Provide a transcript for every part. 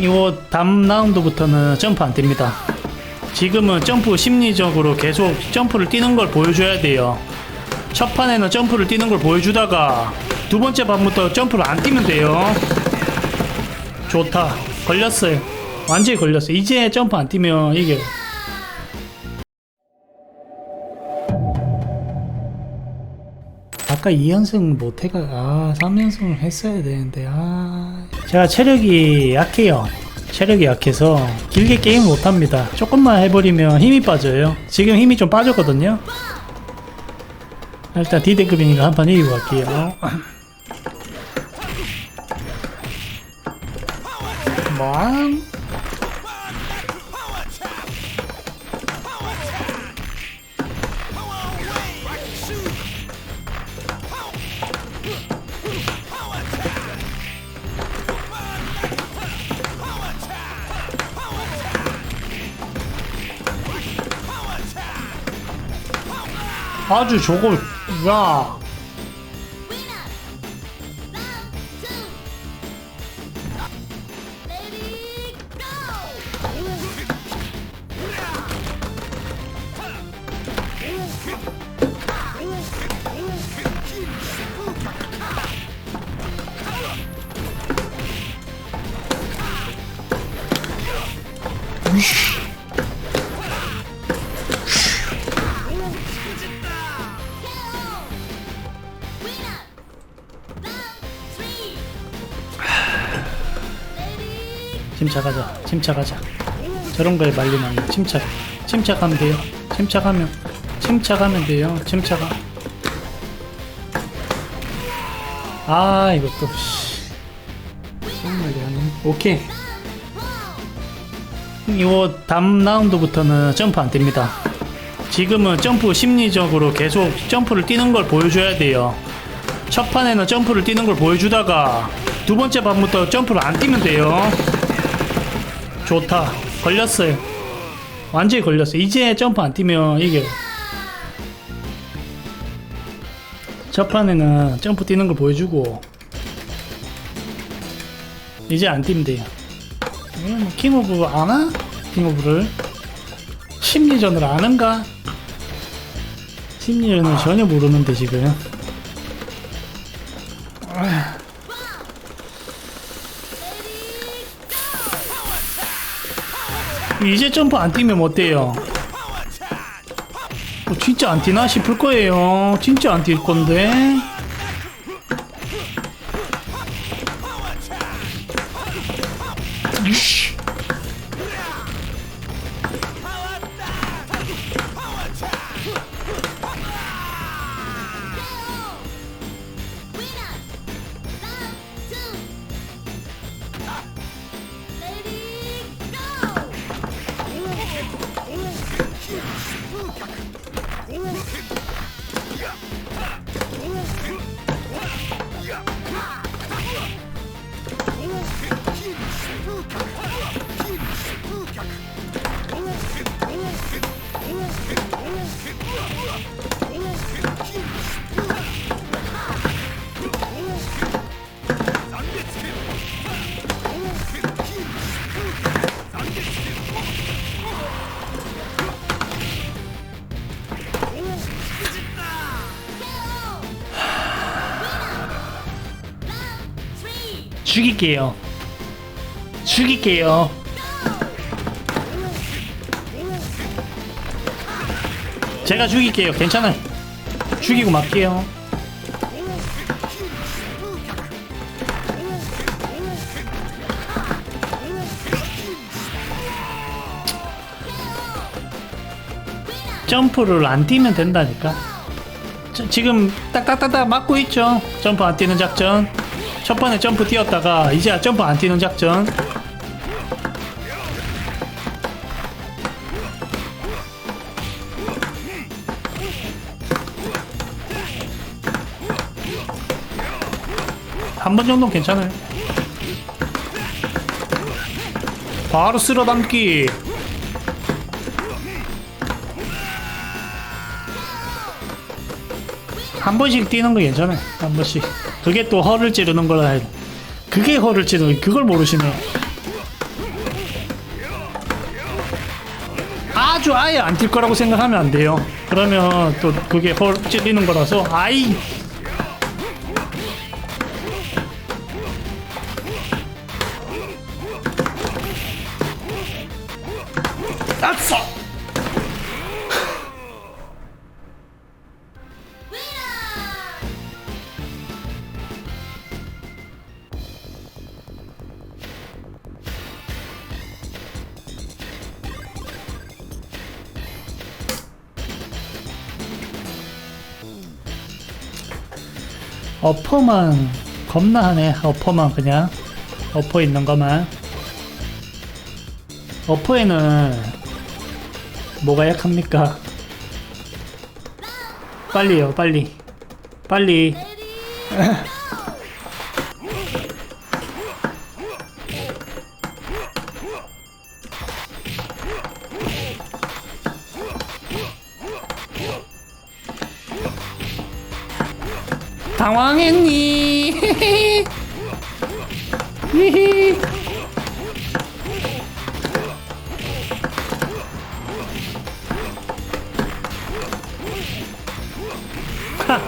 이거 다음 라운드부터는 점프 안 뜁니다. 지금은 점프 심리적으로 계속 점프를 뛰는 걸 보여줘야 돼요. 첫 판에는 점프를 뛰는 걸 보여주다가 두 번째 판부터 점프를 안 뛰면 돼요. 좋다. 걸렸어요. 완전히 걸렸어요. 이제 점프 안 뛰면 이게 아까 2연승 못해가 아 3연승을 했어야 되는데 아. 제가 체력이 약해요. 체력이 약해서 길게 게임 못합니다. 조금만 해버리면 힘이 빠져요. 지금 힘이 좀 빠졌거든요. 일단 D대급이니까 한 판 이기고 갈게요. 뭐 아주 저거 야 침착하자 침착하자. 저런 거에 말리면. 침착 침착하면 돼요. 침착하면 침착하면 돼요. 침착하. 아 이것도 씨. 정말 미안해 오케이. 이거 다음 라운드부터는 점프 안 뜁니다. 지금은 점프 심리적으로 계속 점프를 뛰는 걸 보여줘야 돼요. 첫 판에는 점프를 뛰는 걸 보여주다가 두 번째 판부터 점프를 안 뛰면 돼요 좋다. 걸렸어요. 완전히 걸렸어요. 이제 점프 안 뛰면 이게 첫 판에는 점프 뛰는 걸 보여주고 이제 안 뛰면 돼요. 예, 뭐 킹오브 아나? 킹오브를 심리전을 아는가? 심리전을 전혀 모르는데 지금. 이제 점프 안 뛰면 어때요? 어, 진짜 안 뛰나 싶을 거예요. 진짜 안 뛸 건데. 죽일게요. 죽일게요. 제가 죽일게요. 괜찮아요. 죽이고 말게요. 점프를 안 뛰면 된다니까. 저- 지금 딱딱딱딱 맞고 있죠. 점프 안 뛰는 작전. 첫 번에 점프 뛰었다가 이제 점프 안 뛰는 작전. 한 번 정도는 괜찮아요. 바로 쓸어 담기. 한 번씩 뛰는 거 괜찮아요. 한 번씩. 그게 또 허를 찌르는 거라 그게 허를 찌르는 거. 그걸 모르시네 아주 아예 안 뛸 거라고 생각하면 안 돼요. 그러면 또 그게 허를 찌르는 거라서 아이! 아싸! 어퍼만 겁나 하네 어퍼만 그냥 어퍼 있는 것만 어퍼에는 뭐가 약합니까? 빨리요 빨리. 빨리. 당황했니? 히히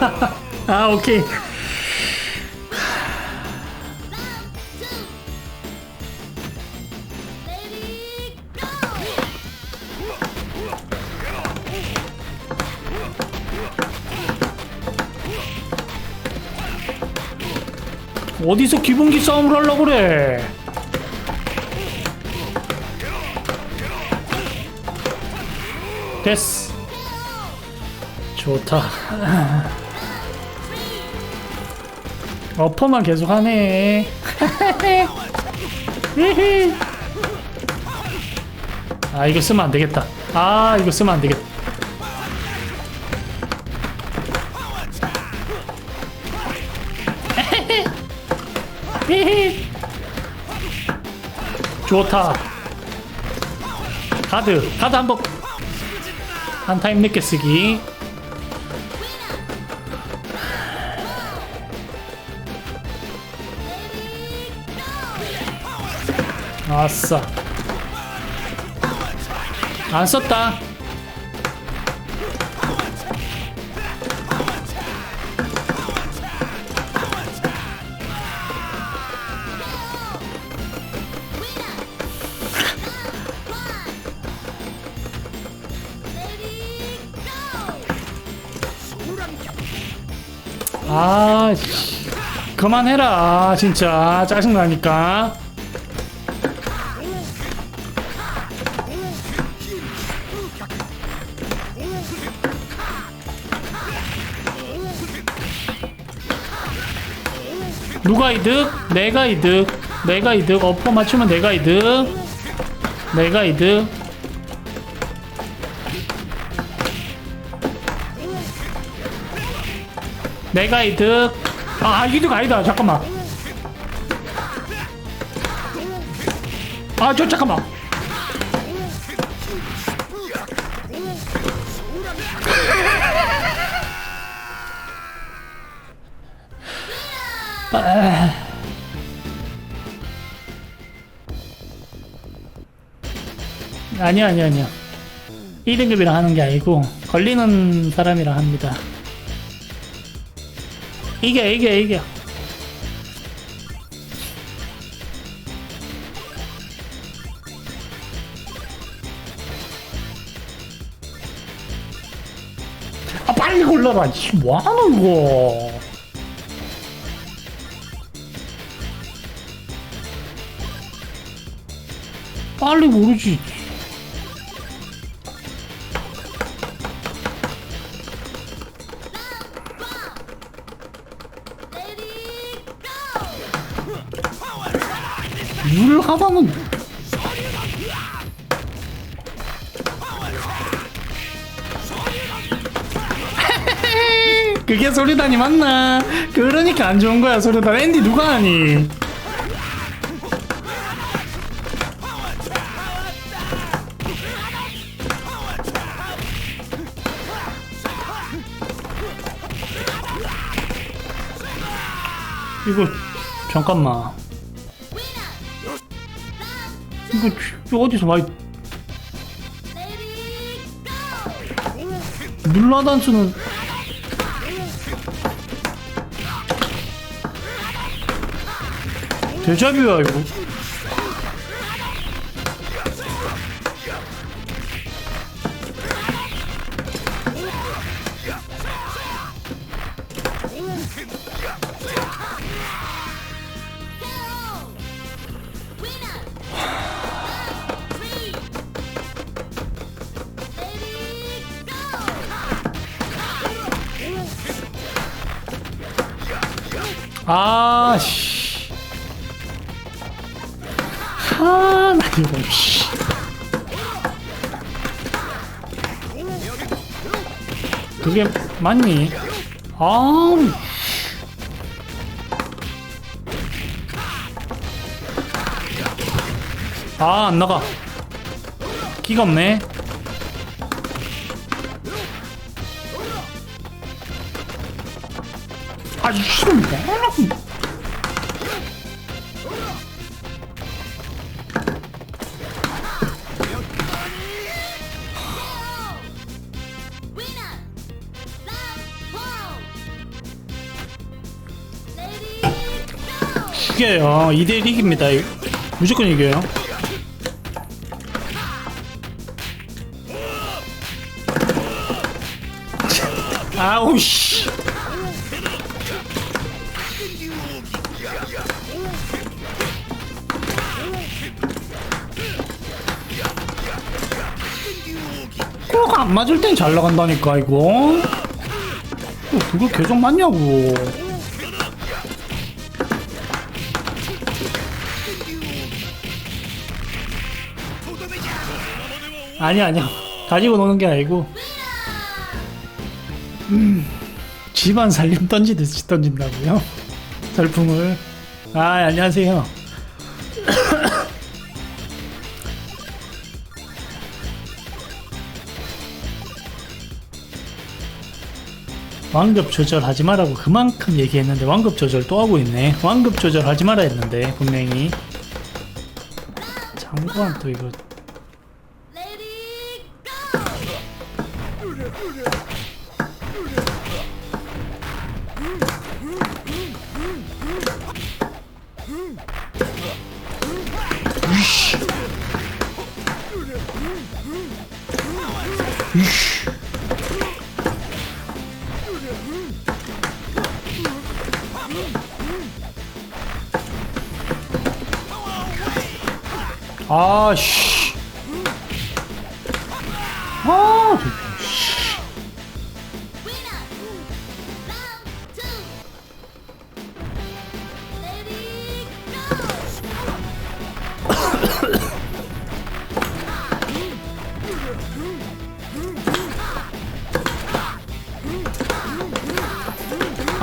아 오케이. 어디서 기본기 싸움을 하려고 그래? 됐어. 좋다 어퍼만 계속 하네. 아 이거 쓰면 안 되겠다 아 이거 쓰면 안 되겠다. 좋다 카드 카드 한번 한 타임 늦게 쓰기 아싸 안 썼다. 아 씨. 그만해라. 진짜. 짜증나니까 누가 이득? 내가 이득. 내가 이득. 어퍼 맞추면 내가 이득. 내가 이득. 내가 이득. 아, 이득 아니다. 잠깐만. 아, 저 잠깐만. 아니야, 아니야, 아니야. 1등급이랑 하는 게 아니고, 걸리는 사람이랑 합니다. 이겨, 이겨, 이겨. 아, 빨리 골라라. 씨, 뭐하노, 이거. 빨리 모르지. 물 하나는 그게 소리단이 맞나? 그러니까 안 좋은 거야 소리단 앤디 누가 하니? 이거 잠깐만. 이거, 이거 어디서 많이 눌라단수는 대자뷰야 이거. 그게 맞니? 아 아, 안 나가. 기가 없네. 아, 이씨, 뭐라 이겨요. 2대1 이깁니다. 무조건 이겨요. 아우, 씨. 꼭안 맞을 땐 잘 나간다니까, 이거. 어, 그걸 계속 맞냐고. 아니야 아니야 가지고 노는 게 아니고. 음 집안 살림 던지듯이 던진다고요? 설풍을. 아 안녕하세요. 완급 조절 하지 말라고 그만큼 얘기했는데 완급 조절 또 하고 있네. 완급 조절 하지 말아 했는데 분명히. 장관 또 이거 아씨. 아,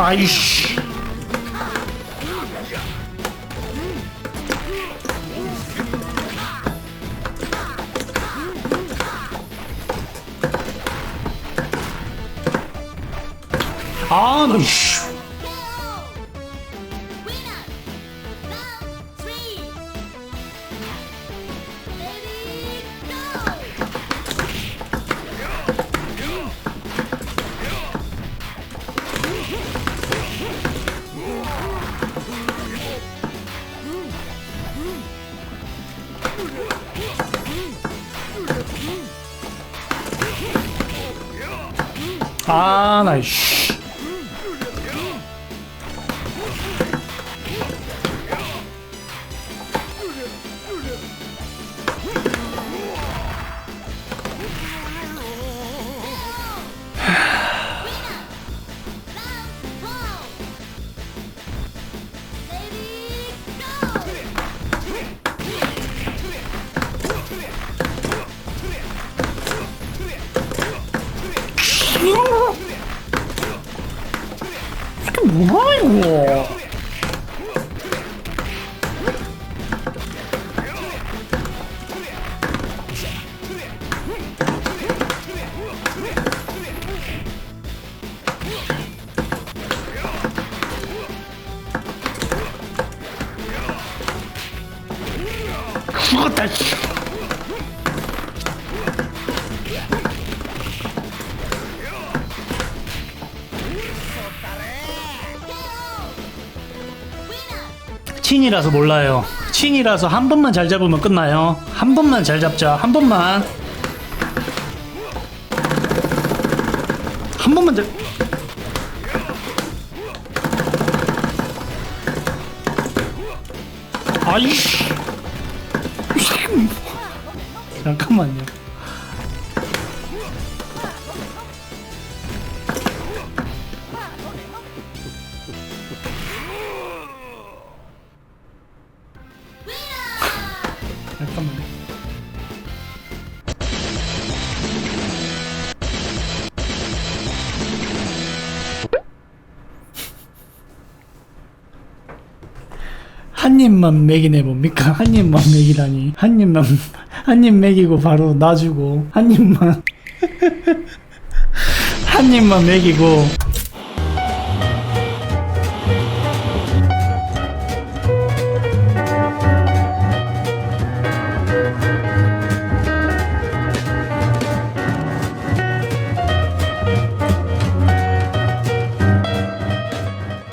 아이씨. 아, 나 씨. 아, 나 씨. 친이라서 몰라요. 친이라서 한 번만 잘 잡으면 끝나요. 한 번만 잘 잡자. 한 번만. 한 번만 잘. 아이씨. 잠깐만요. 한 입만 먹이네 뭡니까? 한 입만 먹이라니. 한 입만 한 입 먹이고 바로 놔주고 한 입만. 한 입만 먹이고